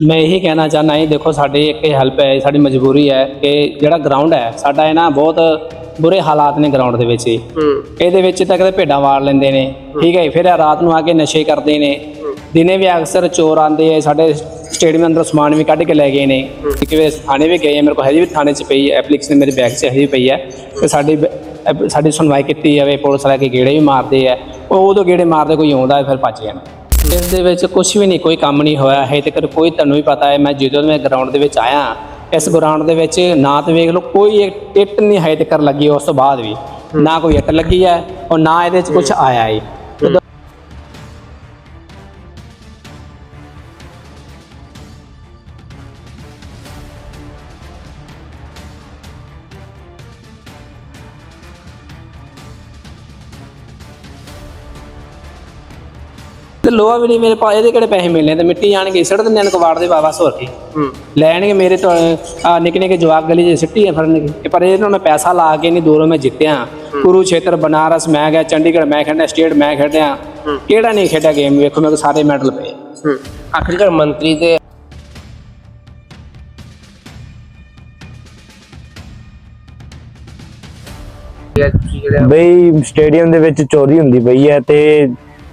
ਮੈਂ ਇਹੀ ਕਹਿਣਾ ਚਾਹੁੰਦਾ ਹਾਂ ਦੇਖੋ ਸਾਡੀ ਇੱਕ ਹੈਲਪ ਹੈ ਸਾਡੀ ਮਜਬੂਰੀ ਹੈ ਕਿ ਜਿਹੜਾ ਗਰਾਊਂਡ ਹੈ ਸਾਡਾ ਇਹ ਨਾ ਬਹੁਤ ਬੁਰੇ ਹਾਲਾਤ ਨੇ ਗਰਾਊਂਡ ਦੇ ਵਿੱਚ ਹੀ। ਇਹਦੇ ਵਿੱਚ ਤਾਂ ਕਦੇ ਭੇਡਾਂ ਵਾੜ ਲੈਂਦੇ ਨੇ ਠੀਕ ਹੈ ਜੀ, ਫਿਰ ਇਹ ਰਾਤ ਨੂੰ ਆ ਕੇ ਨਸ਼ੇ ਕਰਦੇ ਨੇ। ਦਿਨੇ ਵੀ ਅਕਸਰ ਚੋਰ ਆਉਂਦੇ ਆ ਸਾਡੇ ਸਟੇਡੀਅਮ ਅੰਦਰ ਸਮਾਨ ਵੀ ਕੱਢ ਕੇ ਲੈ ਗਏ ਨੇ। ਕਿ ਵੇ ਥਾਣੇ ਵੀ ਗਏ ਆ, ਮੇਰੇ ਕੋਲ ਹਜੇ ਵੀ ਥਾਣੇ 'ਚ ਪਈ ਹੈ ਐਪਲੀਕੇਸ਼ਨ ਮੇਰੇ ਬੈਗ 'ਚ ਹਜੇ ਵੀ ਪਈ ਹੈ। ਤੇ ਸਾਡੀ ਬ- ਐਪ- ਸਾਡੀ ਸੁਣਵਾਈ ਕੀਤੀ ਜਾਵੇ ਪੁਲਿਸ ਵਾਲੇ ਕੇ ਗੇੜੇ ਵੀ ਮਾਰਦੇ ਆ। ਉਹ ਉਦੋਂ ਗੇੜੇ ਮਾਰਦੇ ਕੋਈ ਆਉਂਦਾ ਫਿਰ ਭੱਜ ਜਾਂਦਾ। ਇਸ ਦੇ ਵਿੱਚ ਕੁਝ ਵੀ ਨਹੀਂ, ਕੋਈ ਕੰਮ ਨਹੀਂ ਹੋਇਆ। ਹੈ ਤੇ ਕੋਈ ਤੁਹਾਨੂੰ ਵੀ ਪਤਾ ਹੈ, ਮੈਂ ਜਦੋਂ ਮੈਂ ਗਰਾਊਂਡ ਦੇ ਵਿੱਚ ਆਇਆ, ਇਸ ਗਰਾਊਂਡ ਦੇ ਵਿੱਚ ਨਾ ਤੇ ਵੇਖ ਲਓ, ਕੋਈ ਇੱਕ ਇੱਟ ਨਹੀਂ ਹੈ ਤੱਕ ਲੱਗੀ, ਉਸ ਤੋਂ ਬਾਅਦ ਵੀ। ਨਾ ਕੋਈ ਇੱਟ ਲੱਗੀ ਹੈ, ਔਰ ਨਾ ਇਹਦੇ ਵਿੱਚ ਕੁਝ ਆਇਆ ਹੈ ਤੇ ਲੋਹਾ ਵੀ ਨਹੀਂ ਮੇਰੇ ਪਾ ਇਹਦੇ ਕਿਹੜੇ ਪੈਸੇ ਮਿਲਨੇ ਤੇ ਮਿੱਟੀ ਜਾਣਗੇ ਸੜ ਦਿੰਦੇ ਨੇ ਕਵਾੜ ਦੇ ਬਾਬਾ ਸੋਰ ਕੇ। ਹੂੰ। ਲੈਣਗੇ ਮੇਰੇ ਤੋਂ ਆ ਨਿੱਕੇ ਨਿੱਕੇ ਜਵਾਕ ਗਲੀ 'ਚ ਸਿੱਟੀ ਆ ਫੜਨਗੇ। ਪਰ ਇਹਨਾਂ ਨੂੰ ਪੈਸਾ ਲਾ ਕੇ ਨਹੀਂ ਦੂਰੋਂ ਮੈਂ ਜਿੱਤਿਆ। ਕੁਰੂਛੇਤਰ ਬਨਾਰਸ ਮੈਂ ਗਿਆ ਚੰਡੀਗੜ੍ਹ ਮੈਂ ਖੇਡਿਆ ਸਟੇਟ ਮੈਂ ਖੇਡਿਆ। ਕਿਹੜਾ ਨਹੀਂ ਖੇਡਿਆ ਗੇਮ ਵੇਖੋ ਮੇਰੇ ਸਾਰੇ ਮੈਡਲ ਪਏ। ਹੂੰ। ਆਖਿਰਕਾਰ ਮੰਤਰੀ ਦੇ ਬਈ ਸਟੇਡੀਅਮ ਦੇ ਵਿੱਚ ਚੋਰੀ ਹੁੰਦੀ ਪਈ ਹੈ ਤੇ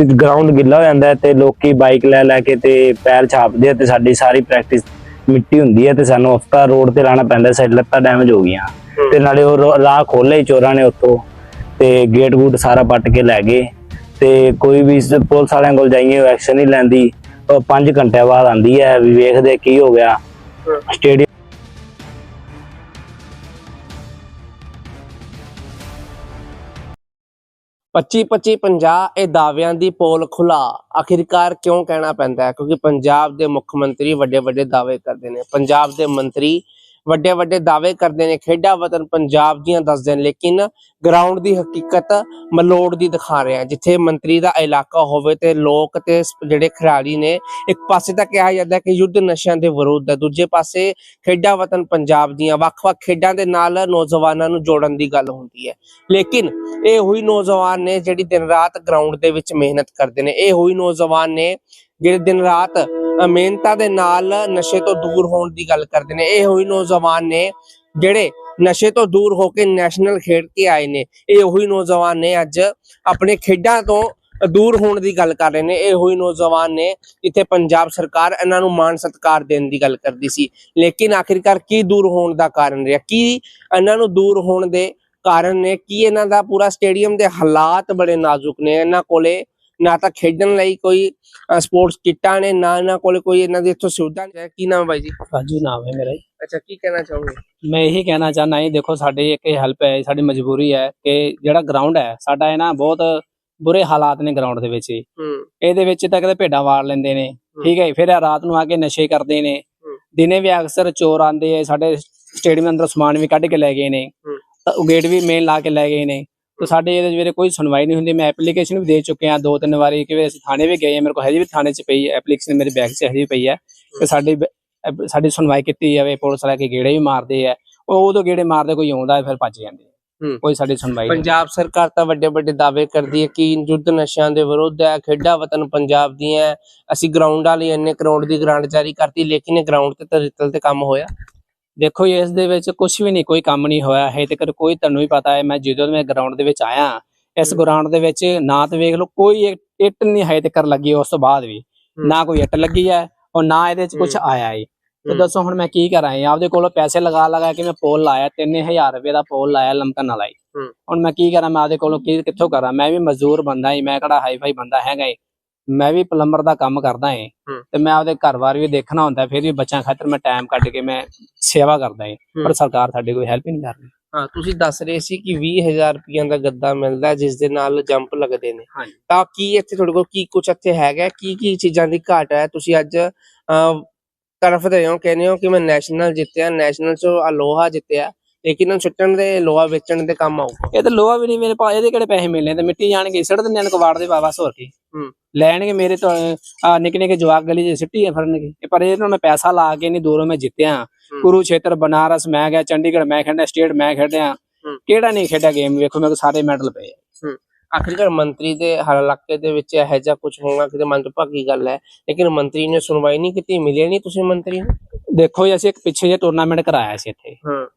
ਗਰਾਊਂਡ ਗਿੱਲਾ ਹੋ ਜਾਂਦਾ ਤੇ ਲੋਕੀ ਬਾਈਕ ਲੈ ਲੈ ਕੇ ਤੇ ਪੈਰ ਛਾਪਦੇ ਤੇ ਸਾਡੀ ਸਾਰੀ ਪ੍ਰੈਕਟਿਸ ਮਿੱਟੀ ਹੁੰਦੀ ਹੈ ਤੇ ਸਾਨੂੰ ਹਫਤਾ ਰੋਡ ਤੇ ਲਾਣਾ ਪੈਂਦਾ ਸਾਡੀ ਲੱਤਾਂ ਡੈਮੇਜ ਹੋ ਗਈਆਂ। ਤੇ ਨਾਲੇ ਉਹ ਰਾਹ ਖੋਲੇ ਚੋਰਾਂ ਨੇ ਉੱਥੋਂ ਤੇ ਗੇਟ ਗੂਟ ਸਾਰਾ ਪੱਟ ਕੇ ਲੈ ਗਏ ਤੇ ਕੋਈ ਵੀ ਪੁਲਿਸ ਵਾਲਿਆਂ ਕੋਲ ਜਾਈਏ ਐਕਸ਼ਨ ਨਹੀਂ ਲੈਂਦੀ ਉਹ 5 ਘੰਟੇ ਬਾਅਦ ਆਂਦੀ ਹੈ ਵੀ ਵੇਖਦੇ ਕੀ ਹੋ ਗਿਆ। ਸਟੇਡੀਅਮ 25 25 50 ਇਹ ਦਾਅਵਿਆਂ ਦੀ ਪੋਲ ਖੁਲਾ ਆਖਿਰਕਾਰ ਕਿਉਂ ਕਹਿਣਾ ਪੈਂਦਾ ਹੈ? ਕਿਉਂਕਿ ਪੰਜਾਬ ਦੇ ਮੁੱਖ ਮੰਤਰੀ ਵੱਡੇ ਵੱਡੇ ਦਾਅਵੇ ਕਰਦੇ ਨੇ। ਪੰਜਾਬ ਦੇ ਮੰਤਰੀ ਵੱਡੇ ਵੱਡੇ ਦਾਅਵੇ ਕਰਦੇ ਨੇ, ਖੇਡਾਂ ਵਤਨ ਪੰਜਾਬ ਦੀਆਂ ਦੱਸਦੇ ਨੇ, ਲੇਕਿਨ ਗਰਾਊਂਡ ਦੀ ਹਕੀਕਤ ਮਲੋੜ ਦੀ ਦਿਖਾ ਰਹੇ ਆ ਜਿੱਥੇ ਮੰਤਰੀ ਦਾ ਇਲਾਕਾ ਹੋਵੇ ਤੇ ਲੋਕ ਤੇ ਜਿਹੜੇ ਖਿਡਾਰੀ ਨੇ, ਇੱਕ ਪਾਸੇ ਤਾਂ ਕਿਹਾ ਜਾਂਦਾ ਹੈ ਕਿ ਯੁੱਧ ਨਸ਼ਿਆਂ ਦੇ ਵਿਰੁੱਧ ਹੈ, ਦੂਜੇ ਪਾਸੇ ਖੇਡਾਂ ਵਤਨ ਪੰਜਾਬ ਦੀਆਂ ਵੱਖ-ਵੱਖ ਖੇਡਾਂ ਦੇ ਨਾਲ ਨੌਜਵਾਨਾਂ ਨੂੰ ਜੋੜਨ ਦੀ ਗੱਲ ਹੁੰਦੀ ਹੈ। ਲੇਕਿਨ ਇਹ ਉਹੀ ਨੌਜਵਾਨ ਨੇ ਜਿਹੜੀ ਦਿਨ ਰਾਤ ਗਰਾਊਂਡ ਦੇ ਵਿੱਚ ਮਿਹਨਤ ਕਰਦੇ ਨੇ, ਇਹ ਉਹੀ ਨੌਜਵਾਨ ਨੇ ਜਿਹੜੇ ਦਿਨ ਰਾਤ ਮਿਹਨਤਾਂ ਦੇ ਨਾਲ ਨਸ਼ੇ ਤੋਂ ਦੂਰ ਹੋਣ ਦੀ ਗੱਲ ਕਰਦੇ ਨੇ, ਇਹ ਉਹੀ ਨੌਜਵਾਨ ਨੇ ਜਿਹੜੇ ਨਸ਼ੇ ਤੋਂ ਦੂਰ ਹੋ ਕੇ ਨੈਸ਼ਨਲ ਖੇਡ ਕੇ ਆਏ ਨੇ, ਇਹ ਉਹੀ ਨੌਜਵਾਨ ਨੇ ਅੱਜ ਆਪਣੇ ਖੇਡਾਂ ਤੋਂ ਦੂਰ ਹੋਣ ਦੀ ਗੱਲ ਕਰ ਰਹੇ ਨੇ, ਇਹ ਉਹੀ ਨੌਜਵਾਨ ਨੇ ਜਿੱਥੇ ਪੰਜਾਬ ਸਰਕਾਰ ਇਹਨਾਂ ਨੂੰ ਮਾਣ ਸਤਿਕਾਰ ਦੇਣ ਦੀ ਗੱਲ ਕਰਦੀ ਸੀ, ਲੇਕਿਨ ਆਖਿਰਕਾਰ ਕੀ ਦੂਰ ਹੋਣ ਦਾ ਕਾਰਨ ਰਿਹਾ, ਕੀ ਇਹਨਾਂ ਨੂੰ ਦੂਰ ਹੋਣ ਦੇ ਕਾਰਨ ਨੇ, ਕੀ ਇਹਨਾਂ ਦਾ ਪੂਰਾ ਸਟੇਡੀਅਮ ਦੇ ਹਾਲਾਤ ਬੜੇ ਨਾਜ਼ੁਕ ਨੇ, ਇਹਨਾਂ ਕੋਲੇ ਨਾ ਤਾਂ ਖੇਡਣ ਲਈ ਕੋਈ ਸਪੋਰਟਸ ਕਿੱਟਾਂ ਨੇ ਨਾ ਇਹਨਾਂ ਕੋਲੇ ਕੋਈ ਇਹਨਾਂ ਦੀ ਇੱਥੋਂ ਸੁਵਿਧਾ ਨਹੀਂ ਹੈ। ਕੀ ਨਾਮ ਹੈ ਬਾਈ ਜੀ? ਰਾਜੂ ਨਾਮ ਹੈ ਮੇਰਾ ਜੀ। ਅੱਛਾ ਕੀ ਕਹਿਣਾ ਚਾਹੋਗੇ? ਮੈਂ ਇਹੀ ਕਹਿਣਾ ਚਾਹੁੰਦਾ ਹਾਂ ਦੇਖੋ ਸਾਡੀ ਇੱਕ ਹੈਲਪ ਹੈ ਸਾਡੀ ਮਜਬੂਰੀ ਹੈ ਕਿ ਜਿਹੜਾ ਗਰਾਊਂਡ ਹੈ ਸਾਡਾ ਇਹ ਨਾ ਬਹੁਤ ਬੁਰੇ ਹਾਲਾਤ ਨੇ ਗਰਾਊਂਡ ਦੇ ਵਿੱਚ ਇਹਦੇ ਵਿੱਚ ਤਾਂ ਕਦੇ ਭੇਡਾਂ ਵਾੜ ਲੈਂਦੇ ਨੇ ਠੀਕ ਹੈ ਫਿਰ ਇਹ ਰਾਤ ਨੂੰ ਆ ਕੇ ਨਸ਼ੇ ਕਰਦੇ ਨੇ। ਦਿਨੇ ਵੀ ਅਕਸਰ ਚੋਰ ਆਉਂਦੇ ਆ ਸਾਡੇ ਸਟੇਡੀਅਮ ਅੰਦਰ ਸਮਾਨ ਵੀ ਕੱਢ ਕੇ ਲੈ ਗਏ ਨੇ। ਗੇਟ ਵੀ ਮੇਨ ਲਾ ਕੇ ਲੈ ਗਏ ਨੇ। ਤੇ ਸਾਡੇ ਇਹਦੇ ਵਿੱਚ ਕੋਈ ਸੁਣਵਾਈ ਨਹੀਂ ਹੁੰਦੀ ਮੈਂ ਐਪਲੀਕੇਸ਼ਨ ਵੀ ਦੇ ਚੁੱਕਿਆ ਦੋ ਤਿੰਨ ਵਾਰੀ ਕਿ ਅਸੀਂ ਥਾਣੇ ਵੀ ਗਏ ਆ ਮੇਰੇ ਕੋਲ ਹਜੇ ਵੀ ਥਾਣੇ 'ਚ ਪਈ ਐਪਲੀਕੇਸ਼ਨ ਮੇਰੇ ਬੈਗ 'ਚ ਹਜੇ ਵੀ ਪਈ ਹੈ ਕਿ ਸਾਡੀ ਸਾਡੀ ਸੁਣਵਾਈ ਕੀਤੀ ਜਾਵੇ ਪੁਲਿਸ ਵਾਲੇ ਕੇ ਗੇੜੇ ਵੀ ਮਾਰਦੇ ਆ ਉਹ ਉਦੋਂ ਗੇੜੇ ਮਾਰਦੇ ਕੋਈ ਆਉਂਦਾ ਫਿਰ ਭੱਜ ਜਾਂਦੇ ਆ। ਕੋਈ ਸਾਡੀ ਸੁਣਵਾਈ ਪੰਜਾਬ ਸਰਕਾਰ ਤਾਂ ਵੱਡੇ ਵੱਡੇ ਦਾਅਵੇ ਕਰਦੀ ਹੈ ਕਿ ਯੁੱਧ ਨਸ਼ਿਆਂ ਦੇ ਵਿਰੁੱਧ ਹੈ ਖੇਡਾਂ ਵਤਨ ਪੰਜਾਬ ਦੀਆਂ ਹੈ। ਅਸੀਂ ਗਰਾਊਂਡਾਂ ਲਈ ਇੰਨੇ ਕਰੋੜ ਦੀ ਗ੍ਰਾਂਟ ਜਾਰੀ ਕਰਤੀ ਲੇਕਿਨ ਇਹ ਗਰਾਊਂਡ ਤੇ ਤਾਂ ਰਿੱਤਲ ਤੇ ਕੰਮ ਹੋਇਆ ਦੇਖੋ ਇਸ ਦੇ ਵਿੱਚ ਕੁਝ ਵੀ ਨਹੀਂ ਕੋਈ ਕੰਮ ਨਹੀਂ ਹੋਇਆ ਹੈ ਤੇ ਕੋਈ ਤੁਹਾਨੂੰ ਵੀ ਪਤਾ ਹੈ ਮੈਂ ਜਦੋਂ ਮੈਂ ਗਰਾਊਂਡ ਦੇ ਵਿੱਚ ਆਇਆ ਇਸ ਗਰਾਊਂਡ ਦੇ ਵਿੱਚ ਨਾ ਤੇ ਵੇਖ ਲਓ ਕੋਈ ਇੱਟ ਨਹੀਂ ਹੈ ਤੱਕ ਲੱਗੀ ਉਸ ਤੋਂ ਬਾਅਦ ਵੀ ਨਾ ਕੋਈ ਇੱਟ ਲੱਗੀ ਹੈ ਔਰ ਨਾ ਇਹਦੇ ਵਿੱਚ ਕੁਝ। ਆਇਆ ਹੈ ਤੇ। ਦੱਸੋ ਹੁਣ ਮੈਂ ਕੀ ਕਰਾਂ? ਆਪਦੇ ਕੋਲੋਂ ਪੈਸੇ ਲਗਾ ਲਗਾ ਕੇ ਮੈਂ ਪੋਲ ਲਾਇਆ 3000 ਰੁਪਏ ਦਾ ਪੋਲ ਲਾਇਆ ਲਮਕਣ ਵਾਲਾ। ਹੁਣ ਮੈਂ ਕੀ ਕਰਾਂ ਮੈਂ ਆਪਦੇ ਕੋਲੋਂ ਕੀ ਕਿੱਥੋਂ ਕਰਾਂ ਮੈਂ ਵੀ ਮਜ਼ਦੂਰ ਬੰਦਾ ਹੀ ਮੈਂ ਕਿਹੜਾ ਹਾਈ ਫਾਈ ਬੰਦਾ ਹੈਗਾ ਮੈਂ ਵੀ ਪਲੰਬਰ ਦਾ ਕੰਮ ਕਰਦਾ ਏ। ਤੇ ਮੈਂ ਆਪਦੇ ਘਰ-ਬਾਰ ਵੀ ਦੇਖਣਾ ਹੁੰਦਾ ਫਿਰ ਵੀ ਬੱਚਿਆਂ ਖਾਤਰ ਮੈਂ ਟਾਈਮ ਕੱਢ ਕੇ ਮੈਂ ਸੇਵਾ ਕਰਦਾ ਏ। ਪਰ। ਸਰਕਾਰ ਸਾਡੀ ਕੋਈ ਹੈਲਪ ਹੀ ਨਹੀਂ ਕਰ ਰਹੀ। ਹਾਂ ਤੁਸੀਂ ਦੱਸ ਰਹੇ ਸੀ ਕਿ 20000 ਰੁਪਈਆਂ ਦਾ ਗੱਦਾ ਮਿਲਦਾ ਜਿਸ ਦੇ ਨਾਲ ਜੰਪ ਲੱਗਦੇ ਨੇ। ਤਾਂ ਕੀ ਇੱਥੇ ਤੁਹਾਡੇ ਕੋਲ ਕੀ ਕੁਝ ਇੱਥੇ ਹੈਗਾ? ਕੀ ਕੀ ਚੀਜ਼ਾਂ ਦੀ ਘਾਟ ਹੈ? ਤੁਸੀਂ ਅੱਜ ਅਹ, ਤਰਫਦੇ ਹੋ ਕਹਿੰਦੇ ਹੋ ਕਿ ਮੈਂ ਨੈਸ਼ਨਲ ਜਿੱਤਿਆ ਨੈਸ਼ਨਲ ਚੋਂ ਆਹ ਲੋਹਾ ਜਿੱਤਿਆ। ਲੇਕਿਨ ਉਹ ਸੁੱਟਣ ਦੇ ਲੋਹਾ ਵੇਚਣ ਦੇ ਕੰਮ ਆਊ ਇਹ ਤਾਂ ਲੋਹਾ ਵੀ ਨਹੀਂ ਮੇਰੇ ਪਾ ਇਹਦੇ ਕਿਹੜੇ ਪੈਸੇ ਮਿਲਨੇ ਤੇ ਮਿੱਟੀ ਜਾਣਗੇ ਸੜ ਦਿੰਦੇ ਨੇ ਕਵਾੜ ਦੇ ਬਾਬਾ ਸੋਰ ਕੇ। ਲੈਣਗੇ ਮੇਰੇ ਤੋਂ ਆ ਨਿੱਕੇ ਨਿੱਕੇ ਜਵਾਕ ਗਲੀ 'ਚ ਸਿੱਟੀ ਫੜਨਗੇ। ਪਰ ਇਹਨਾਂ ਨੂੰ ਪੈਸਾ ਲਾ ਕੇ ਨਹੀਂ ਦੂਰੋਂ ਮੈਂ ਜਿੱਤਿਆ। ਕੁਰੂਛੇਤਰ ਬਨਾਰਸ ਮੈਂ ਗਿਆ ਚੰਡੀਗੜ੍ਹ ਮੈਂ ਖੇਡਿਆ ਸਟੇਟ ਮੈਂ ਖੇਡਿਆ। ਕਿਹੜਾ ਨਹੀਂ ਖੇਡਿਆ ਗੇਮ ਵੇਖੋ ਮੇਰੇ ਕੋਲ ਸਾਰੇ ਮੈਡਲ ਪਏ। ਆਖਿਰਕਾਰ ਮੰਤਰੀ ਦੇ ਹਰ ਇਲਾਕੇ ਦੇ ਵਿੱਚ ਇਹੋ ਜਿਹਾ ਕੁਝ ਹੋਣਾ ਕਿਤੇ ਮੰਦਭਾਗੀ ਗੱਲ ਹੈ। ਲੇਕਿਨ ਮੰਤਰੀ ਨੇ ਸੁਣਵਾਈ ਨਹੀਂ ਕੀਤੀ ਮਿਲੇ ਨਹੀਂ ਤੁਸੀਂ ਮੰਤਰੀ ਨੂੰ? ਦੇਖੋ ਜੀ ਅਸੀਂ ਇੱਕ ਪਿੱਛੇ ਜੇ ਟੂਰਨਾਮੈਂਟ ਕਰਾਇਆ ਸੀ ਇੱਥੇ। ਹਾਂ।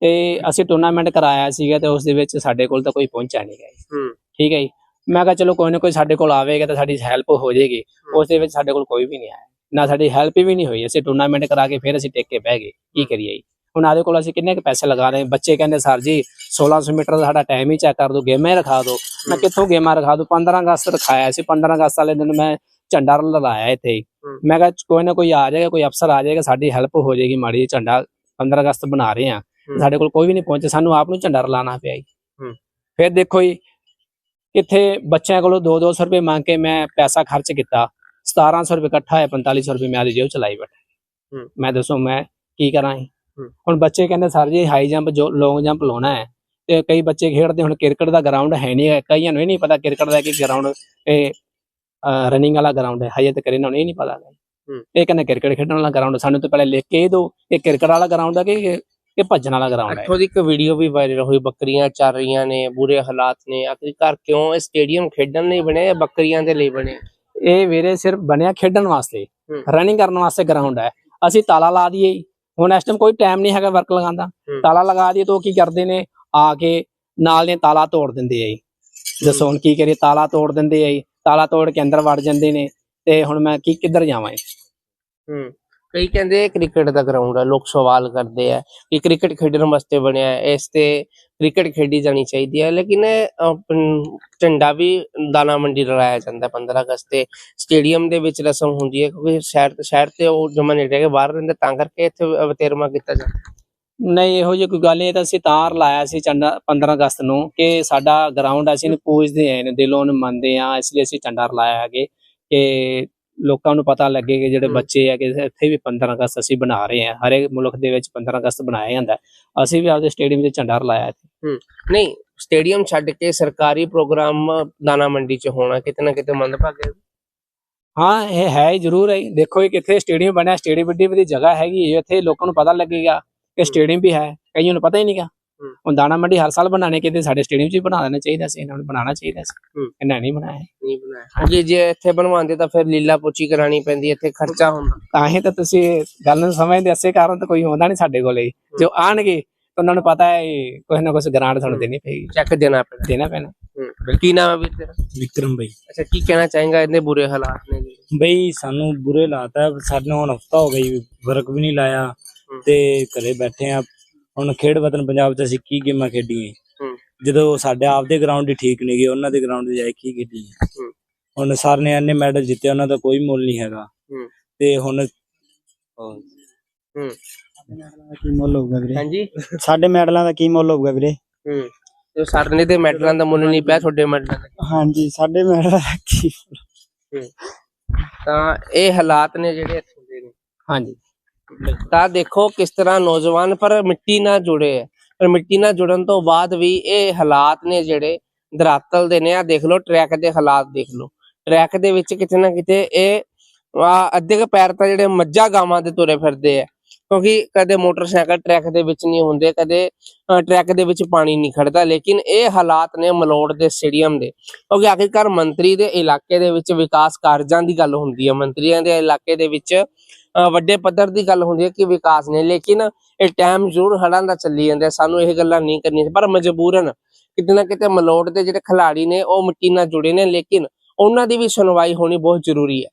ਤੇ ਅਸੀਂ ਟੂਰਨਾਮੈਂਟ ਕਰਾਇਆ ਸੀਗਾ ਤੇ ਉਸ ਦੇ ਵਿੱਚ ਸਾਡੇ ਕੋਲ ਤਾਂ ਕੋਈ ਪਹੁੰਚਿਆ ਨਹੀਂ ਗਿਆ ਜੀ। ਹੂੰ। ਠੀਕ ਹੈ ਜੀ। ਮੈਂ ਕਿਹਾ ਚਲੋ ਕੋਈ ਨਾ ਕੋਈ ਸਾਡੇ ਕੋਲ ਆਵੇਗਾ ਤਾਂ ਸਾਡੀ ਹੈਲਪ ਹੋ ਜਾਏਗੀ। ਉਸ ਦੇ ਵਿੱਚ ਸਾਡੇ ਕੋਲ ਕੋਈ ਵੀ ਨਹੀਂ ਆਇਆ। ਨਾ ਸਾਡੀ ਹੈਲਪ ਵੀ ਨਹੀਂ ਹੋਈ। ਅਸੀਂ ਟੂਰਨਾਮੈਂਟ ਕਰਾ ਕੇ ਫਿਰ ਅਸੀਂ ਟਿਕ ਕੇ ਬਹਿ ਗਏ। ਕੀ ਕਰੀਏ ਜੀ? ਹੁਣ ਆਦੇ ਕੋਲ ਅਸੀਂ ਕਿੰਨੇ ਕੁ ਪੈਸੇ ਲਗਾ ਰਹੇ ਹਾਂ? ਬੱਚੇ ਕਹਿੰਦੇ ਸਰ ਜੀ 1600 ਮੀਟਰ ਦਾ ਸਾਡਾ ਟਾਈਮ ਹੀ ਚੈੱਕ ਕਰ ਦਿਓ ਗੇਮਾਂ ਹੀ ਰਖਾ ਦਿਓ। ਮੈਂ ਕਿੱਥੋਂ ਗੇਮਾਂ ਰਖਾ ਦੂੰ? 15 ਅਗਸਤ ਰਖਾਇਆ ਸੀ। 15 ਅਗਸਤ ਵਾਲੇ ਦਿਨ ਮੈਂ ਝੰਡਾ ਲਹਿਰਾਇਆ ਇੱਥੇ ਹੀ। ਹੂੰ। ਮੈਂ ਕਿਹਾ ਕੋਈ ਨਾ ਕੋਈ ਆ ਜਾਏਗਾ ਕੋਈ ਅਫਸਰ ਆ ਜਾਏਗਾ ਸਾਡੀ ਹੈਲਪ ਹੋ ਜਾਏਗੀ ਮਾੜੀ ਜਿਹੀ। ਝੰਡਾ 15 ਅਗਸਤ ਬਣਾ ਰਹੇ ਆ। ਸਾਡੇ ਕੋਲ ਕੋਈ ਵੀ ਨਹੀਂ ਪਹੁੰਚਿਆ ਸਾਨੂੰ ਆਪ ਨੂੰ ਝੰਡਾ ਲਾਣਾ ਪਿਆ ਜੀ। ਫਿਰ ਦੇਖੋ ਜੀ ਕਿੱਥੇ ਬੱਚਿਆਂ ਕੋਲੋਂ 2-200 ਰੁਪਏ ਮੰਗ ਕੇ ਮੈਂ ਪੈਸਾ ਖਰਚ ਕੀਤਾ। 1700 ਰੁਪਏ ਇਕੱਠਾ ਹੈ 4500 ਰੁਪਏ ਮੈਂ ਆਦੀ ਜੇਬ ਚਲਾਈ ਬੈਠਾ। ਮੈਂ ਦੱਸੋ ਮੈਂ ਕੀ ਕਰਾਂ। ਹੁਣ ਬੱਚੇ ਕਹਿੰਦੇ ਸਰ ਜੀ ਹਾਈ ਜੰਪ ਜੋ ਲੌਂਗ ਜੰਪ ਲਾਉਣਾ ਹੈ। ਤੇ ਕਈ ਬੱਚੇ ਖੇਡਦੇ ਹੁਣ ਕ੍ਰਿਕਟ ਦਾ ਗਰਾਊਂਡ ਹੈ ਨਹੀਂ ਹੈ ਕਈਆਂ ਨੂੰ ਇਹ ਨਹੀਂ ਪਤਾ ਕ੍ਰਿਕਟ ਦਾ ਕਿ ਗਰਾਊਂਡ ਇਹ ਰਨਿੰਗ ਵਾਲਾ ਗਰਾਊਂਡ ਹੈ। ਹਜੇ ਤੱਕ ਇਹਨਾਂ ਨੂੰ ਇਹ ਨਹੀਂ ਪਤਾ। ਇਹ ਕਹਿੰਦੇ ਕ੍ਰਿਕਟ ਖੇਡਣ ਵਾਲਾ ਗਰਾਊਂਡ ਸਾਨੂੰ ਤਾਂ ਪਹਿਲੇ ਲਿਖ ਕੇ ਇਹ ਦਿਓ। ਇਹ ਕ੍ਰਿਕਟ ਵਾਲਾ ਗਰਾਊਂਡ ਹੈ ਕਿ ਇਹ- ਭੱਜਣ ਵਾਲਾ ਗਰਾਊਂਡ ਹੈ। ਇੱਥੋਂ ਦੀ ਇੱਕ ਵੀਡੀਓ ਵੀ ਵਾਇਰਲ ਹੋਈ ਬੱਕਰੀਆਂ ਚੱਲ ਰਹੀਆਂ ਨੇ ਬੁਰੇ ਹਾਲਾਤ ਨੇ ਆਖਿਰਕਾਰ ਕਿਉਂ ਇਹ ਸਟੇਡੀਅਮ ਖੇਡਣ ਲਈ ਬਣਿਆ ਜਾਂ ਬੱਕਰੀਆਂ ਦੇ ਲਈ ਬਣਿਆ ਇਹ ਵੀਰੇ ਸਿਰਫ ਬਣਿਆ ਖੇਡਣ ਵਾਸਤੇ। ਰਨਿੰਗ ਕਰਨ ਵਾਸਤੇ ਗਰਾਊਂਡ ਹੈ। ਅਸੀਂ ਤਾਲਾ ਲਾ ਦਈਏ। ਹੁਣ ਇਸ ਟਾਈਮ ਕੋਈ ਟਾਈਮ ਨਹੀਂ ਹੈਗਾ ਵਰਕ ਲਗਾਉਣ ਦਾ। ਤਾਲਾ ਲਗਾ ਦਈਏ ਤਾਂ ਉਹ ਕੀ ਕਰਦੇ ਨੇ? ਆ ਕੇ ਨਾਲ ਦੇ ਤਾਲਾ ਤੋੜ ਦਿੰਦੇ ਆ ਜੀ। ਦੱਸੋ ਹੁਣ ਕੀ ਕਰੀਏ? ਤਾਲਾ ਤੋੜ ਦਿੰਦੇ ਆ ਜੀ। ਤਾਲਾ ਤੋੜ ਕੇ ਅੰਦਰ ਵੜ ਜਾਂਦੇ ਨੇ। ਤੇ ਹੁਣ ਮੈਂ ਕੀ ਕਿੱਧਰ ਜਾਵਾਂ? ਹੂੰ। ਕਈ ਕਹਿੰਦੇ ਕ੍ਰਿਕਟ ਦਾ ਗਰਾਊਂਡ ਹੈ ਲੋਕ ਸਵਾਲ ਕਰਦੇ ਆ ਕਿ ਕ੍ਰਿਕਟ ਖੇਡਣ ਵਾਸਤੇ ਬਣਿਆ ਹੈ, ਇਸ ਤੇ ਕ੍ਰਿਕਟ ਖੇਡੀ ਜਾਣੀ ਚਾਹੀਦੀ ਹੈ, ਲੇਕਿਨ ਝੰਡਾ ਵੀ ਦਾਣਾ ਮੰਡੀ ਲਗਾਇਆ ਜਾਂਦਾ 15 ਅਗਸਤ ਤੇ, ਸਟੇਡੀਅਮ ਦੇ ਵਿੱਚ ਰਸਮ ਹੁੰਦੀ ਹੈ, ਕਿਉਂਕਿ ਸ਼ਹਿਰ ਸ਼ਹਿਰ ਤੇ ਉਹ ਜਮਾ ਨੇੜੇ ਕੇ ਬਾਹਰ ਰਹਿੰਦੇ ਤਾਂ ਕਰਕੇ ਇੱਥੇ ਅਵਤੇਰਮਾ ਕੀਤਾ ਜਾਂਦਾ। ਨਹੀਂ, ਇਹੋ ਜਿਹੀ ਕੋਈ ਗੱਲ ਨਹੀਂ, ਇਹ ਤਾਂ ਅਸੀਂ ਤਾਰ ਲਾਇਆ ਸੀ ਚੰਡਾ 15 ਅਗਸਤ ਨੂੰ ਕਿ ਸਾਡਾ ਗਰਾਊਂਡ ਅਸੀਂ ਨੂੰ ਪੂਜਦੇ ਆਂ ਦਿਲੋਂ ਨੂੰ ਮੰਨਦੇ ਆ ਇਸ ਲਈ ਅਸੀਂ ਝੰਡਾ ਲਾਇਆ ਹੈਗੇ ਕਿ ਲੋਕਾਂ ਨੂੰ ਪਤਾ ਲੱਗੇ ਕਿ ਜਿਹੜੇ ਹੂੰ। ਬੱਚੇ ਆ ਕਿ ਇੱਥੇ ਵੀ 15 ਅਗਸਤ ਅਸੀਂ ਬਣਾ ਰਹੇ ਆ ਹਰੇਕ ਮੁਲਕ ਦੇ ਵਿੱਚ 15 ਅਗਸਤ ਬਣਾਇਆ ਜਾਂਦਾ ਹੈ। ਅਸੀਂ ਵੀ ਆਪਦੇ ਸਟੇਡੀਅਮ 'ਚ ਝੰਡਾ ਲਾਇਆ ਨਹੀਂ ਸਟੇਡੀਅਮ ਛੱਡ ਕੇ ਸਰਕਾਰੀ ਪ੍ਰੋਗਰਾਮ ਦਾਣਾ ਮੰਡੀ 'ਚ ਹੋਣਾ ਕਿਤੇ ਨਾ ਕਿਤੇ ਮੰਦਭਾਗੇ ਹਾਂ। ਇਹ ਹੈ ਹੀ ਜ਼ਰੂਰ ਹੈ ਦੇਖੋ ਇਹ ਕਿੱਥੇ ਸਟੇਡੀਅਮ ਬਣਿਆ ਸਟੇਡੀਅਮ ਵੱਡੀ ਵੱਡੀ ਜਗ੍ਹਾ ਹੈਗੀ ਹੈ ਇੱਥੇ ਲੋਕਾਂ ਨੂੰ ਪਤਾ ਲੱਗੇਗਾ ਕਿ ਸਟੇਡੀਅਮ ਵੀ ਹੈ। ਕਈਆਂ ਨੂੰ ਪਤਾ ਹੀ ਨਹੀਂਗਾ ਹੂੰ। ਹੁਣ ਦਾਣਾ ਮੰਡੀ ਹਰ ਸਾਲ ਬਣਾਣੇ ਕਿਤੇ ਸਾਡੇ ਸਟੇਡੀਅਮ 'ਚ ਹੀ ਬਣਾ ਦੇਣਾ ਚਾਹੀਦਾ ਸੀ ਇਹਨਾਂ ਨੂੰ ਬਣਾਉਣਾ ਚਾਹੀਦਾ ਸੀ। ਹੂੰ। ਇਹਨਾਂ ਨਹੀਂ ਬਣਾਇਆ। ਨਹੀਂ ਬਣਾਇਆ। ਕਿਉਂਕਿ ਜੇ ਇੱਥੇ ਬਣਵਾਉਂਦੇ ਤਾਂ ਫਿਰ ਲੀਲਾ ਪੋਚੀ ਕਰਾਣੀ ਪੈਂਦੀ ਇੱਥੇ ਖਰਚਾ ਹੁੰਦਾ। ਤਾਂ ਹੀ ਤਾਂ ਤੁਸੀਂ ਗੱਲ ਨੂੰ ਸਮਝਦੇ ਐਸੇ ਕਾਰਨ ਤਾਂ ਕੋਈ ਹੁੰਦਾ ਨਹੀਂ ਸਾਡੇ ਕੋਲੇ। ਜੋ ਆਣਗੇ ਤਾਂ ਉਹਨਾਂ ਨੂੰ ਪਤਾ ਹੈ ਕੁਛ ਨਾ ਕੁਛ ਗ੍ਰਾਂਟ ਸਾਨੂੰ ਦੇਣੀ ਪਏਗੀ। ਚੈੱਕ ਦੇਣਾ ਪੈਣਾ। ਦੇਣਾ ਪੈਣਾ। ਹੂੰ। ਕੀ ਨਾਮ ਹੈ ਵੀਰ ਤੇਰਾ? ਵਿਕਰਮ ਬਈ। ਅੱਛਾ ਕੀ ਕਹਿਣਾ ਚਾहेगा ਇੰਨੇ ਬੁਰੇ ਹਾਲਾਤ ਨੇ ਜੀ? ਬਈ ਸਾਨੂੰ ਬੁਰੇ ਹਾਲਾਤ ਹੈ ਸਾਨੂੰ ਹੁਣ ਹਫਤਾ ਹੋ ਗਈ ਵਰਕ ਵੀ ਨਹੀਂ ਲਾਇਆ ਤੇ ਘਰੇ ਬੈਠੇ ਆ ਹੁਣ ਖੇਡ ਵਤਨ ਪੰਜਾਬ ਚ ਅਸੀਂ ਕੀ ਗੇਮਾਂ ਖੇਡੀਆਂ। ਜਦੋਂ ਸਾਡੇ ਆਪਦੇ ਗਰਾਊਂਡ ਹੀ ਠੀਕ ਨਹੀਂ ਗਏ ਉਹਨਾਂ ਦੇ ਗਰਾਊਂਡ 'ਤੇ ਜਾਏ ਕੀ ਖੇਡੀਏ ਹੂੰ। ਹੁਣ ਸਰ ਨੇ ਇੰਨੇ ਮੈਡਲ ਜਿੱਤੇ ਉਹਨਾਂ ਦਾ ਕੋਈ ਮੁੱਲ ਨਹੀਂ ਹੈਗਾ। ਤੇ ਹੁਣ ਹੂੰ। ਕੀ ਮੁੱਲ ਹੋਊਗਾ ਵੀਰੇ? ਹਾਂਜੀ। ਸਾਡੇ ਮੈਡਲਾਂ ਦਾ ਕੀ ਮੁੱਲ ਹੋਊਗਾ ਵੀਰੇ? ਹੂੰ। ਜੋ ਸਰਨੇ ਦੇ ਮੈਡਲਾਂ ਦਾ ਮੁੱਲ ਨਹੀਂ ਪਿਆ ਤੁਹਾਡੇ ਮੈਡਲਾਂ ਦਾ ਹਾਂਜੀ ਸਾਡੇ ਮੈਡਲਾਂ ਦਾ ਕੀ ਤਾਂ ਇਹ ਹਾਲਾਤ ਨੇ ਜਿਹੜੇ ਇੱਥੋਂ ਦੇ ਨੇ। ਹਾਂਜੀ। ਤਾਂ ਦੇਖੋ ਕਿਸ ਤਰ੍ਹਾਂ ਨੌਜਵਾਨ ਪਰ ਮਿੱਟੀ ਨਾਲ ਜੁੜੇ। ਹੈ ਪਰ ਮਿੱਟੀ ਨਾਲ ਜੁੜਨ ਤੋਂ ਬਾਅਦ ਵੀ ਇਹ ਹਾਲਾਤ ਨੇ ਜਿਹੜੇ ਦਰਾਤਲ ਦੇ ਨੇ। ਆ ਦੇਖ ਲਓ, ਟਰੈਕ ਦੇ ਹਾਲਾਤ ਦੇਖ ਲਓ। ਟਰੈਕ ਦੇ ਵਿੱਚ ਕਿਤੇ ਨਾ ਕਿਤੇ ਇਹ ਅੱਧੇ ਕੁ ਪੈਰ ਤਾਂ ਜਿਹੜੇ ਮੱਝਾਂ ਗਾਵਾਂ ਦੇ ਤੁਰੇ ਫਿਰਦੇ ਆ। ਕਿਉਂਕਿ ਕਦੇ ਮੋਟਰਸਾਈਕਲ ਟਰੈਕ ਦੇ ਵਿੱਚ ਨਹੀਂ ਹੁੰਦੇ, ਕਦੇ ਟਰੈਕ ਦੇ ਵਿੱਚ ਪਾਣੀ ਨਹੀਂ ਖੜਦਾ। ਲੇਕਿਨ ਇਹ ਹਾਲਾਤ ਨੇ ਮਲੋੜ ਦੇ ਸਟੇਡੀਅਮ ਦੇ। ਕਿਉਂਕਿ ਆਖਿਰਕਾਰ ਮੰਤਰੀ ਦੇ ਇਲਾਕੇ ਦੇ ਵਿੱਚ ਵਿਕਾਸ ਕਾਰਜਾਂ ਦੀ ਗੱਲ ਹੁੰਦੀ ਹੈ ਮੰਤਰੀਆਂ ਦੇ ਇਲਾਕੇ ਦੇ ਵਿੱਚ ਵੱਡੇ ਪੱਧਰ ਦੀ ਗੱਲ ਹੁੰਦੀ ਹੈ ਕਿ ਵਿਕਾਸ ਨੇ ਲੇਕਿਨ ਇਹ ਟਾਈਮ ਜ਼ਰੂਰ ਹੜਾਂ ਦਾ ਚੱਲੀ ਜਾਂਦਾ ਹੈ, ਸਾਨੂੰ ਇਹ ਗੱਲਾਂ ਨਹੀਂ ਕਰਨੀਆਂ ਪਰ ਮਜਬੂਰਨ ਕਿਤੇ ਨਾ ਕਿਤੇ ਮਲੋੜ ਦੇ ਜਿਹੜੇ ਖਿਲਾੜੀ ਨੇ ਉਹ ਮਿੱਟੀ ਨਾਲ ਜੁੜੇ ਨੇ ਲੇਕਿਨ ਉਹਨਾਂ ਦੀ ਵੀ ਸੁਣਵਾਈ ਹੋਣੀ ਬਹੁਤ ਜ਼ਰੂਰੀ ਹੈ।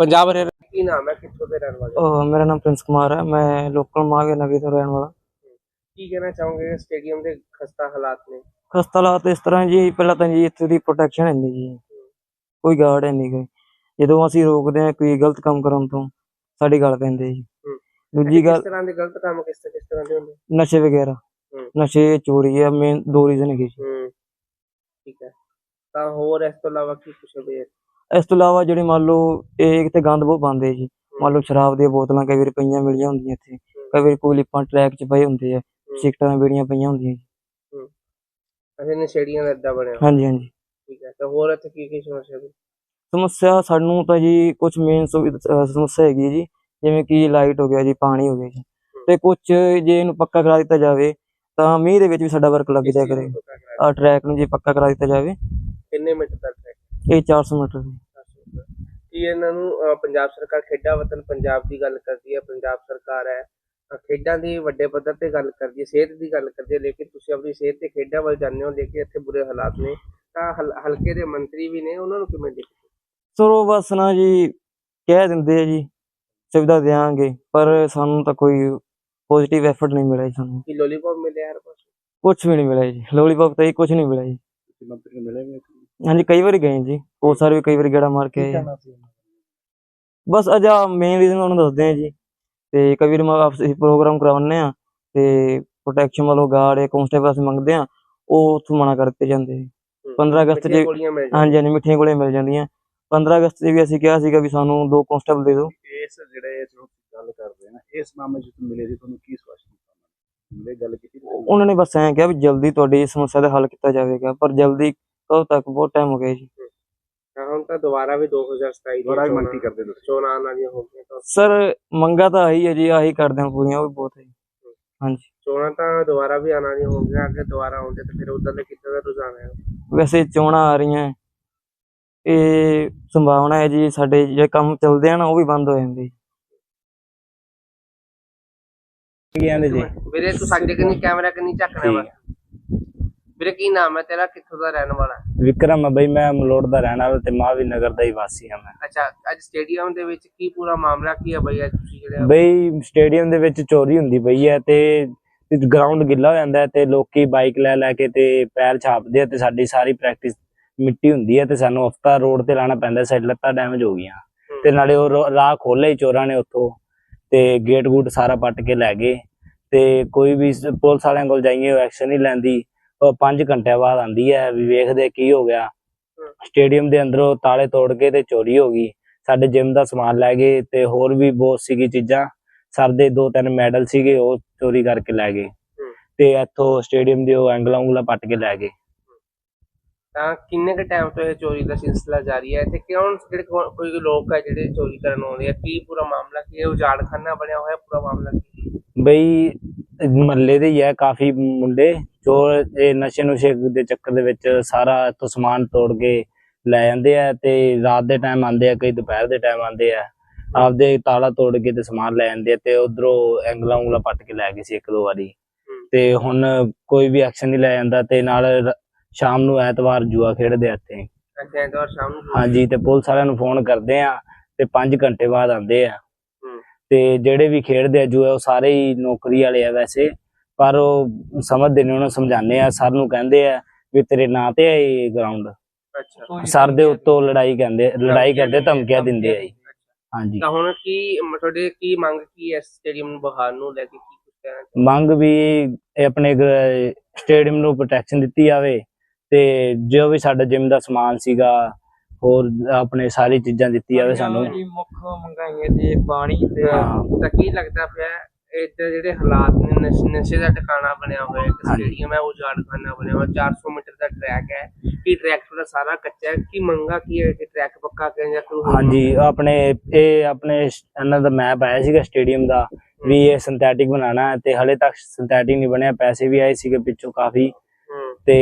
ਪੰਜਾਬ ਰੇ ਕੀ ਨਾਮ ਹੈ? ਕਿੱਥੋਂ ਦੇ ਰਹਿਣ ਵਾਲੇ ਮੇਰਾ ਨਾਮ ਪ੍ਰਿੰਸ ਕੁਮਾਰ ਹੈ। ਮੈਂ ਲੋਕਲ ਮਾਗੇ ਨਵੀ ਤੋਂ ਰਹਿਣ ਵਾਲਾ। ਕੀ ਕਹਿਣਾ ਚਾਹੋਗੇ ਸਟੇਡੀਅਮ ਦੇ ਖਸਤਾ ਹਾਲਾਤ ਨੇ? ਖਸਤਾ ਹਾਲਾਤ ਇਸ ਤਰ੍ਹਾਂ ਜੀ ਪਹਿਲਾਂ ਤਾਂ ਜੀ ਇੱਥੇ ਦੀ ਪ੍ਰੋਟੈਕਸ਼ਨ ਨਹੀਂ ਜੀ। ਕੋਈ ਗਾਰਡ ਨਹੀਂ ਕੋਈ। ਜਦੋਂ ਅਸੀਂ ਰੋਕਦੇ ਹਾਂ ਕੋਈ ਗਲਤ ਕੰਮ ਕਰਨ ਤੋਂ ਸਾਡੀ ਗੱਲ ਪੈਂਦੇ ਜੀ। ਹੂੰ। ਦੂਜੀ ਗੱਲ ਕਿਸ ਤਰ੍ਹਾਂ ਦੇ ਗਲਤ ਕੰਮ ਕਿਸ ਤਰ੍ਹਾਂ ਕਿਸ ਤਰ੍ਹਾਂ ਦੇ ਹੁੰਦੇ ਨਸ਼ੇ ਵਗੈਰਾ। ਹੂੰ। ਨਸ਼ੇ ਚੋਰੀ ਆ ਮੇਨ ਦੋ ਰੀਜ਼ਨ ਹੈਗੇ ਜੀ। ਹੂੰ। ਠੀਕ ਹੈ। ਤਾਂ ਹੋਰ ਇਸ ਤੋਂ ਇਲਾਵਾ ਕੀ ਕੁਛ ਹੋਵੇ ਇਸ ਤੋਂ ਇਲਾਵਾ ਜਿਹੜੇ ਮੰਨ ਲਓ ਇਹ ਕਿਤੇ ਗੰਦ ਬਹੁਤ ਪਾਉਂਦੇ ਜੀ। ਮੰਨ ਲਓ ਸ਼ਰਾਬ ਦੀਆਂ ਬੋਤਲਾਂ ਕਈ ਵਾਰੀ ਪਈਆਂ ਮਿਲੀਆਂ ਹੁੰਦੀਆਂ ਇੱਥੇ। ਕਈ ਵਾਰੀ ਕੋਈ ਲਿਪਾਂ ਟਰੈਕ 'ਚ ਪਏ ਹੁੰਦੇ ਆ। ਸਿਗਟਾਂ ਬੀੜੀਆਂ ਪਈਆਂ ਹੁੰਦੀਆਂ ਜੀ। ਅਸੀਂ ਨਸ਼ੇੜੀਆਂ ਦਾ ਏਦਾਂ ਬਣਿਆ। ਹਾਂਜੀ ਹਾਂਜੀ। ਠੀਕ ਹੈ। ਤੇ ਹੋਰ ਇੱਥੇ ਕੀ ਕੀ ਸਮੱਸਿਆ ਵੀ? ਸਮੱਸਿਆ ਸਾਨੂੰ ਤਾਂ ਜੀ ਕੁਝ ਮੇਨ ਸਮੱਸਿਆ ਹੈਗੀ ਜੀ ਜਿਵੇਂ ਕਿ ਲਾਈਟ ਹੋ ਗਿਆ ਜੀ ਪਾਣੀ ਹੋ ਗਿਆ ਜੀ। ਤੇ ਕੁਝ ਜੇ ਇਹਨੂੰ ਪੱਕਾ ਕਰਾ ਦਿੱਤਾ ਜਾਵੇ ਤਾਂ ਮੀਂਹ ਦੇ ਵਿੱਚ ਵੀ ਸਾਡਾ ਵਰਕ ਲੱਗ ਜਾਇਆ ਕਰੇ। ਆ ਟਰੈਕ ਨੂੰ ਜੇ ਪੱਕਾ ਕਰਾ ਦਿੱਤਾ ਜਾਵੇ। ਕਿੰਨੇ ਮੀਟਰ ਦਾ ਟਰੈਕ ਇਹ 400 ਮੀਟਰ ਦੀ ਕੀ ਇਹਨਾਂ ਨੂੰ ਪੰਜਾਬ ਸਰਕਾਰ ਖੇਡਾਂ ਵਤਨ ਪੰਜਾਬ ਦੀ ਗੱਲ ਕਰਦੀ ਹੈ ਪੰਜਾਬ ਸਰਕਾਰ ਹੈ ਖੇਡਾਂ ਦੀ ਵੱਡੇ ਪੱਧਰ ਤੇ ਗੱਲ ਕਰਦੀ ਹੈ ਸਿਹਤ ਦੀ ਗੱਲ ਕਰਦੀ ਹੈ ਲੇਕਿਨ ਤੁਸੀਂ ਆਪਣੀ ਸਿਹਤ ਤੇ ਖੇਡਾਂ ਵੱਲ ਜਾਂਦੇ ਹੋ ਲੇਕਿਨ ਇੱਥੇ ਬੁਰੇ ਹਾਲਾਤ ਨੇ ਤਾਂ ਹਲ- ਹਲਕੇ ਦੇ ਮੰਤਰੀ ਵੀ ਨੇ ਉਹਨਾਂ ਨੂੰ ਕਿਵੇਂ ਦੇਖਦੇ ਉਹ ਬਸ ਨਾ ਜੀ ਕਹਿ ਦਿੰਦੇ ਆ ਜੀ ਸੁਵਿਧਾ ਦੇਵਾਂਗੇ ਪਰ ਸਾਨੂੰ ਤਾਂ ਕੋਈ ਪੋਜ਼ਿਟਿਵ ਐਫਰਟ ਨਹੀਂ ਮਿਲਿਆ ਜੀ ਸਾਨੂੰ। ਕਿ ਲੋਲੀਪੌਪ ਮਿਲਿਆ ਹਰ ਪਾਸੇ? ਕੁਝ ਵੀ ਨਹੀਂ ਮਿਲਿਆ ਜੀ। ਲੋਲੀਪੌਪ ਤਾਂ ਹੀ ਕੁਝ ਨਹੀਂ ਮਿਲਿਆ ਜੀ। ਮੰਤਰੀ ਮਿਲੇ ਵੀ ਹਾਂਜੀ ਕਈ ਵਾਰੀ ਗਏ ਜੀ। ਉਹ ਸਾਰੇ ਵੀ ਕਈ ਵਾਰੀ ਗੇੜਾ ਮਾਰ ਕੇ ਆਏ। ਬਸ ਅਜਾ ਮੇਨ ਰੀਜ਼ਨ ਤੁਹਾਨੂੰ ਦੱਸਦੇ ਆ ਜੀ। ਤੇ ਕਈ ਵਾਰੀ ਮੈਂ ਆਪਸੇ ਪ੍ਰੋਗਰਾਮ ਕਰਵਾਉਂਦੇ ਆ ਤੇ ਪ੍ਰੋਟੈਕਸ਼ਨ ਵੱਲੋਂ ਗਾਰਡ ਜਾਂ ਕਨਸਟੇਬਲ ਅਸੀਂ ਮੰਗਦੇ ਆ ਉਹ ਉੱਥੋਂ ਮਨਾ ਕਰ ਦਿੱਤੇ ਜਾਂਦੇ ਜੀ। 15 ਅਗਸਤ ਜਾਂਦੀਆਂ। ਹਾਂਜੀ ਹਾਂਜੀ ਮਿੱਠੀਆਂ ਗੋਲੀਆਂ ਮਿਲ ਜਾਂਦੀਆਂ। 15 ਅਗਸਤ ਤੇ ਵੀ ਅਸੀਂ ਕਿਹਾ ਸੀਗਾ ਵੀ ਸਾਨੂੰ ਦੋ ਕਨਸਟੇਬਲ ਦੇ ਦਿਓ। ਇਸ ਜਿਹੜੇ ਨੂੰ ਗੱਲ ਕਰਦੇ ਆ ਨਾ ਇਸ ਮਾਮਲੇ 'ਚ ਤੁਸੀਂ ਮਿਲੇ ਸੀ ਤੁਹਾਨੂੰ ਕੀ ਸਵਾਸ਼ਨ ਮਿਲੇ ਗੱਲ ਕੀਤੀ? ਉਹਨਾਂ ਨੇ ਬਸ ਐਂ ਕਿਹਾ ਵੀ ਜਲਦੀ ਤੁਹਾਡੀ ਇਸ ਸਮੱਸਿਆ ਦਾ ਹੱਲ ਕੀਤਾ ਜਾਵੇਗਾ ਪਰ ਜਲਦੀ ਕਦੋਂ ਤੱਕ? ਬਹੁਤ ਟਾਈਮ ਹੋ ਗਿਆ ਜੀ। ਹੁਣ ਤਾਂ ਦੁਬਾਰਾ ਵੀ 2027 ਦੀਆਂ ਦੁਬਾਰਾ ਮੰਗ ਕਰਦੇ ਤੁਸੀਂ? ਚੋਣਾਂ ਆਉਣ ਵਾਲੀਆਂ ਹੋ ਗਈਆਂ ਤਾਂ ਸਰ ਮੰਗਾ ਤਾਂ ਆਹੀ ਹੈ ਜੀ ਆਹੀ ਕਰਦੇ ਹਾਂ ਪੂਰੀਆਂ ਉਹ ਵੀ ਬਹੁਤ ਹੈ ਜੀ। ਹਾਂਜੀ। ਚੋਣਾਂ ਤਾਂ ਦੁਬਾਰਾ ਵੀ ਆਉਣ ਵਾਲੀਆਂ ਹੋ ਗਈਆਂ ਅੱਗੇ ਦੁਬਾਰਾ ਆਉਂਦੇ ਤਾਂ ਫਿਰ ਉਧਰ ਦੇ ਕਿੱਦਾਂ ਦਾ ਰੁਝਾਨ ਹੈ? ਵੈਸੇ ਚੋਣਾਂ ਆ ਰਹੀਆਂ। ਇਹ ਸੰਭਾਵਨਾ ਹੈ ਜੀ ਸਾਡੇ ਜਿਹੜੇ ਕੰਮ ਚੱਲਦੇ ਆ ਨਾ ਉਹ ਵੀ ਬੰਦ ਹੋ ਜਾਂਦੇ ਜੀ। ਜੀ? ਵੀਰੇ ਤੂੰ ਸਾਡੇ ਕਿੰਨੀ ਕੈਮਰਾ ਕਿੰਨੀ ਝੱਕਣਾ ਵਾ? ਵੀਰੇ ਕੀ ਨਾਮ ਹੈ ਤੇਰਾ? ਕਿੱਥੋਂ ਦਾ ਰਹਿਣ ਵਾਲਾ? ਵਿਕਰਮ ਹੈ ਬਈ ਮੈਂ ਮਲੋੜ ਦਾ ਰਹਿਣ ਵਾਲਾ ਤੇ ਮਾਵੀ ਨਗਰ ਦਾ ਹੀ ਵਾਸੀ ਹਾਂ ਮੈਂ। ਅੱਛਾ ਅੱਜ ਸਟੇਡੀਅਮ ਦੇ ਵਿੱਚ ਕੀ ਪੂਰਾ ਮਾਮਲਾ ਕੀ ਹੈ ਬਈ ਅੱਜ ਤੁਸੀਂ ਜਿਹੜੇ ਬਈ ਸਟੇਡੀਅਮ ਦੇ ਵਿੱਚ ਚੋਰੀ ਹੁੰਦੀ ਪਈ ਹੈ ਤੇ ਗਰਾਊਂਡ ਗਿੱਲਾ ਹੋ ਜਾਂਦਾ ਹੈ ਤੇ ਲੋਕੀ ਬਾਈਕ ਲੈ ਲੈ ਕੇ ਤੇ ਪੈਰ ਛਾਪਦੇ ਆ ਤੇ ਸਾਡੀ ਸਾਰੀ ਪ੍ਰੈਕਟਿਸ ਮਿੱਟੀ ਹੁੰਦੀ ਹੈ ਤੇ ਸਾਨੂੰ ਹਫਤਾ ਰੋਡ ਤੇ ਲਾਣਾ ਪੈਂਦਾ ਸਾਈਡ ਲੱਤਾਂ ਡੈਮੇਜ ਹੋ ਗਈਆਂ। ਤੇ ਨਾਲੇ ਉਹ ਰਾਹ ਖੋਲੇ ਚੋਰਾਂ ਨੇ ਉੱਥੋਂ ਤੇ ਗੇਟ ਗੂਟ ਸਾਰਾ ਪੱਟ ਕੇ ਲੈ ਗਏ। ਤੇ ਕੋਈ ਵੀ ਪੁਲਿਸ ਵਾਲਿਆਂ ਕੋਲ ਜਾਈਏ ਉਹ ਐਕਸ਼ਨ ਨਹੀਂ ਲੈਂਦੀ। ਉਹ 5 ਘੰਟਿਆਂ ਬਾਅਦ ਆਂਦੀ ਹੈ ਵੀ ਵੇਖਦੇ ਕੀ ਹੋ ਗਿਆ। ਸਟੇਡੀਅਮ ਦੇ ਅੰਦਰੋਂ ਤਾਲੇ ਤੋੜ ਕੇ ਤੇ ਚੋਰੀ ਹੋ ਗਈ। ਸਾਡੇ ਜਿਮ ਦਾ ਸਮਾਨ ਲੈ ਗਏ ਤੇ ਹੋਰ ਵੀ ਬਹੁਤ ਸੀਗੀ ਚੀਜ਼ਾਂ। ਸਰ ਦੇ ਦੋ ਤਿੰਨ ਮੈਡਲ ਸੀਗੇ ਉਹ ਚੋਰੀ ਕਰਕੇ ਲੈ ਗਏ। ਤੇ ਇੱਥੋਂ ਸਟੇਡੀਅਮ ਦੇ ਉਹ ਐਂਗਲਾਂ ਉਂਗਲਾਂ ਪੱਟ ਕੇ ਲੈ ਗਏ। ਤਾਂ ਕਿੰਨੇ ਕ ਟਾਈਮ ਤੋਂ ਇਹ ਚੋਰੀ ਦਾ ਸਿਲਸਿਲਾ ਜਾਰੀ ਹੈ? ਇੱਥੇ ਕਿਉਂ ਜਿਹੜੇ ਕੋਈ ਲੋਕ ਹੈ ਜਿਹੜੇ ਚੋਰੀ ਕਰਨ ਆਉਂਦੇ ਆ ਕੀ ਪੂਰਾ ਮਾਮਲਾ ਕੀ ਹੈ? ਉਜਾੜਖਾਨਾ ਬਣਿਆ ਹੋਇਆ ਪੂਰਾ ਮਾਮਲਾ ਕੀ ਹੈ? ਬਈ ਮਹੱਲੇ ਦੇ ਹੀ ਹੈ ਕਾਫੀ ਮੁੰਡੇ ਜੋ ਇਹ ਨਸ਼ੇ ਨੁਸ਼ੇ ਦੇ ਚੱਕਰ ਦੇ ਵਿੱਚ ਸਾਰਾ ਇੱਥੋਂ ਸਮਾਨ ਤੋੜ ਕੇ ਲੈ ਜਾਂਦੇ ਆ ਤੇ ਰਾਤ ਦੇ ਟਾਈਮ ਆਉਂਦੇ ਆ ਕਈ ਦੁਪਹਿਰ ਦੇ ਟਾਈਮ ਆਉਂਦੇ ਆ। ਆਪਦੇ ਤਾਲਾ ਤੋੜ ਕੇ ਤੇ ਸਮਾਨ ਲੈ ਜਾਂਦੇ ਆ ਤੇ ਉਧਰੋਂ ਐਂਗਲਾਂ ਉਂਗਲਾਂ ਪੱਟ ਕੇ ਲੈ ਗਏ ਸੀ ਇੱਕ ਦੋ ਵਾਰੀ ਤੇ ਹੁਣ ਕੋਈ ਵੀ ਐਕਸ਼ਨ ਨਹੀਂ ਲੈ ਜਾਂਦਾ ਤੇ ਨਾਲ ਰ- ਸ਼ਾਮ ਨੂੰ ਐਤਵਾਰ ਜੂਆ ਖੇਡਦੇ ਆ ਇੱਥੇ। ਅੱਛਾ ਐਤਵਾਰ ਸ਼ਾਮ ਨੂੰ ਹਾਂਜੀ ਤੇ ਪੁਲਿਸ ਵਾਲਿਆਂ ਨੂੰ ਫੋਨ ਕਰਦੇ ਆ ਤੇ 5 ਘੰਟੇ ਬਾਅਦ ਆਉਂਦੇ ਆ। ਹੂੰ। ਤੇ ਜਿਹੜੇ ਵੀ ਖੇਡਦੇ ਆ ਜੂਆ ਉਹ ਸਾਰੇ ਹੀ ਨੌਕਰੀ ਵਾਲੇ ਆ ਵੈਸੇ ਪਰ ਉਹ ਸਮਝਦੇ ਨੇ ਉਹਨੂੰ ਸਮਝਾਉਂਦੇ ਆ ਸਰ ਨੂੰ ਕਹਿੰਦੇ ਆ ਵੀ ਤੇਰੇ ਨਾਂ ਤੇ ਹੈ ਇਹ ਗਰਾਊਂਡ ਅੱਛਾ। ਸਰ ਦੇ ਉੱਤੋਂ ਲੜਾਈ ਕਹਿੰਦੇ ਲੜਾਈ ਕਰਦੇ ਧਮਕੀਆਂ ਦਿੰਦੇ ਆ ਜੀ। ਹਾਂਜੀ। ਤਾਂ ਹੁਣ ਕੀ ਤੁਹਾਡੇ ਕੀ ਮੰਗ ਕੀ ਹੈ ਸਟੇਡੀਅਮ ਨੂੰ ਬਹਾਲ ਨੂੰ ਲੈ ਕੇ ਕੀ ਕੁਝ ਕਹਿਣਾ ਮੰਗ ਵੀ ਆਪਣੇ ਸਟੇਡੀਅਮ ਨੂੰ ਪ੍ਰੋਟੈਕਸ਼ਨ ਦਿੱਤੀ ਜਾਵੇ। ਤੇ ਜੋ ਵੀ ਸਾਡਾ ਜਿਮ ਦਾ ਸਮਾਨ ਸੀਗਾ ਹੋਰ ਆਪਣੇ ਸਾਰੀ ਚੀਜ਼ਾਂ ਦਿੱਤੀ ਜਾਵੇ ਸਾਨੂੰ। ਜੀ ਮੁੱਖ ਮੰਗਾਈਆਂ ਤੇ ਪਾਣੀ ਤੇ ਤਾਂ ਕੀ ਲੱਗਦਾ ਪਿਆ ਇੱਧਰ ਜਿਹੜੇ ਹਾਲਾਤ ਨੇ ਨਸ਼ੇ ਦਾ ਟਿਕਾਣਾ ਬਣਿਆ ਹੋਇਆ ਇੱਕ। ਸਟੇਡੀਅਮ ਹੈ ਉਜਾੜਖਾਨਾ ਬਣਿਆ ਹੋਇਆ 400 ਮੀਟਰ ਦਾ ਟਰੈਕ ਹੈ। ਕੀ ਟਰੈਕ ਥੋੜਾ ਸਾਰਾ ਕੱਚਾ ਹੈ? ਕੀ ਮੰਗਾ ਕੀ ਹੈ ਕਿ ਟਰੈਕ ਪੱਕਾ ਕਰੇ ਜਾਂ ਕੋਈ ਹਾਂਜੀ ਆਪਣੇ ਇਹ ਆਪਣੇ ਇਹਨਾਂ ਦਾ ਮੈਪ ਆਇਆ ਸੀਗਾ ਸਟੇਡੀਅਮ ਦਾ ਵੀ ਇਹ ਸਿੰਥੈਟਿਕ ਬਣਾਉਣਾ ਹੈ ਤੇ ਹਲੇ ਤੱਕ ਸਿੰਥੈਟਿਕ ਨਹੀਂ ਬਣਿਆ ਪੈਸੇ ਵੀ ਆਏ ਸੀਗੇ ਪਿੱਛੋਂ ਕਾਫੀ। ਤੇ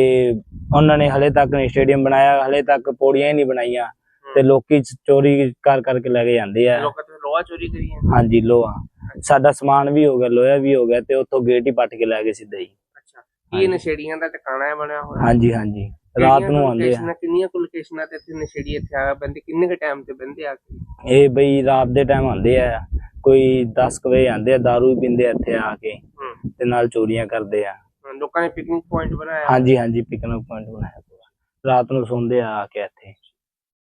ਉਹਨਾਂ ਨੇ ਹਲੇ ਤੱਕ ਨਹੀਂ ਸਟੇਡੀਅਮ ਬਣਾਇਆ ਹਲੇ ਤੱਕ ਪੌੜੀਆਂ ਹੀ ਨਹੀਂ ਬਣਾਈਆਂ। ਤੇ ਲੋਕੀ ਚੋਰੀ ਕਰ ਕਰਕੇ ਲੈ ਕੇ ਜਾਂਦੇ ਆ। ਲੋਕਾਂ ਤੋਂ ਲੋਹਾ ਚੋਰੀ ਕਰੀ ਹੈ ਹਾਂਜੀ ਲੋਹਾ। ਸਾਡਾ ਸਮਾਨ ਵੀ ਹੋ ਗਿਆ ਲੋਹਾ ਵੀ ਹੋ ਗਿਆ ਤੇ ਉੱਥੋਂ ਗੇਟ ਹੀ ਪੱਟ ਕੇ ਲੈ ਗਏ ਸਿੱਧਾ ਹੀ। ਅੱਛਾ। ਕੀ ਨਸ਼ੇੜੀਆਂ ਦਾ ਟਿਕਾਣਾ ਹੈ ਬਣਿਆ ਹੋਇਆ? ਹਾਂਜੀ ਹਾਂਜੀ। ਰਾਤ ਨੂੰ ਆਉਂਦੇ ਆ। ਕਿੰਨੀਆਂ ਕੁ ਲੋਕੇਸ਼ਨਾਂ ਤੇ ਇੱਥੇ ਨਸ਼ੇੜੀ ਇੱਥੇ ਆ ਬੰਦੇ ਕਿੰਨੇ ਕ ਟਾਈਮ ਤੇ ਬੰਦੇ ਆ ਕੇ? ਇਹ ਬਈ ਰਾਤ ਦੇ ਟਾਈਮ ਆਉਂਦੇ ਆ। ਕੋਈ 10 ਕੁ ਵਜੇ ਆਉਂਦੇ ਆ दारू ਵੀ ਪੀਂਦੇ ਇੱਥੇ ਆ ਕੇ ਤੇ ਨਾਲ ਚੋਰੀਆਂ ਕਰਦੇ ਆ। ਲੋਕਾਂ ਨੇ ਪਿਕਨਿਕ ਪੁਆਇੰਟ ਬਣਾਇਆ। ਹਾਂਜੀ ਹਾਂਜੀ ਪਿਕਨਿਕ ਪੁਆਇੰਟ ਬਣਾਇਆ ਪੂਰਾ। ਰਾਤ ਨੂੰ ਸੌਂਦੇ ਆ ਆ ਕੇ ਇੱਥੇ।